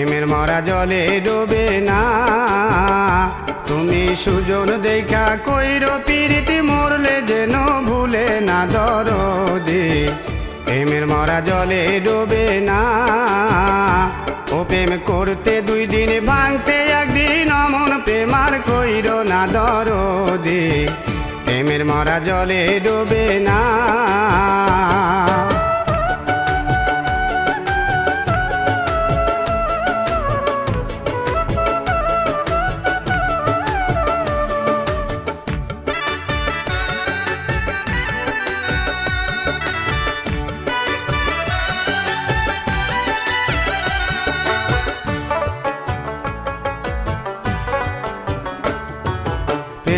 মরা জলে ডোবে না। তুমি সুজন দেখা কইর পিরিতি মরলে যেন ভুলে না দরদে। প্রেমের মরা জলে ডোবে না। ও প্রেম করতে দুই দিন ভাঙতে একদিন অমন প্রেমার কইর না দরদে। প্রেমের মরা জলে ডোবে না।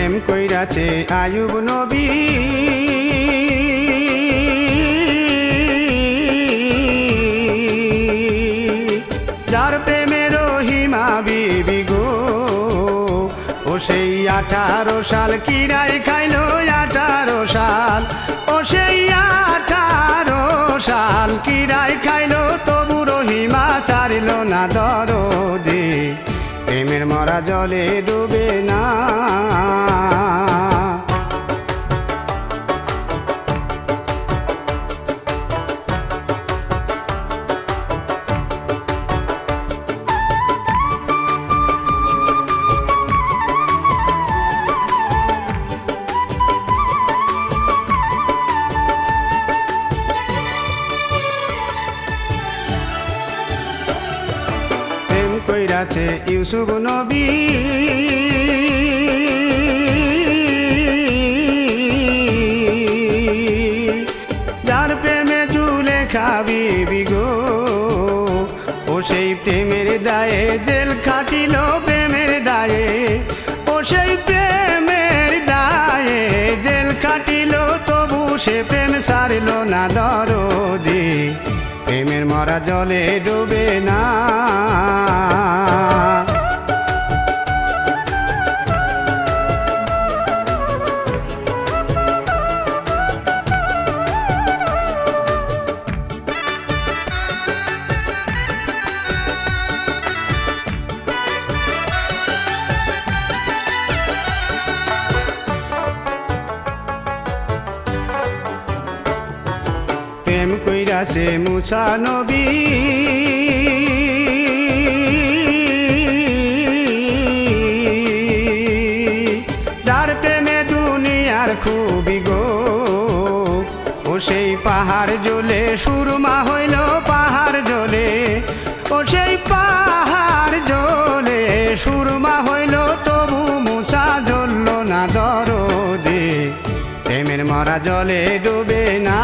প্রেম কইরাছে আয়ুব নবী। যার প্রেমের হিমা বিবি গো, ও সেই আঠারো সাল কিরাই খাইলো আঠারো সাল, ও সেই আঠারো সাল কিরাই খাইলো, তবু রহিমা ছাড়িল না দরদে। প্রেমের মরা জলে ডুবে না। কইরাছে ইউসুফ নবী। যার প্রেমে জুলে খাবি বিগো ও সেই প্রেমের দায়ে জেল খাটিল প্রেমের দায়ে, ও সেই প্রেমের দায়ে জেল খাটিল, তবু সে প্রেম সারিল না দরদি। প্রেমের মরা জলে ডুবে না। প্রেম কইরাছে মুসা নবী। যার প্রেমে দুনিয়ার খুবই গো, ও সেই পাহাড় জ্বলে সুরমা হইল পাহাড় জ্বলে ও সেই পাহাড় জ্বলে সুরমা হইল প্রেমের মরা জলে ডুবে না।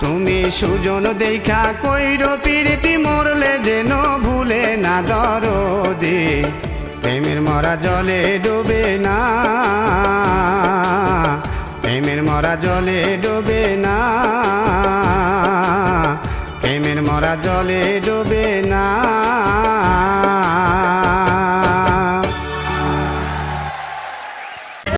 তুমি সুজন দেখা কইর পিরিতি মরলে যেন ভুলে না দরদে। প্রেমের মরা জলে ডুবে না। প্রেমের মরা জলে ডুবে না। প্রেমের মরা জলে ডুবে না।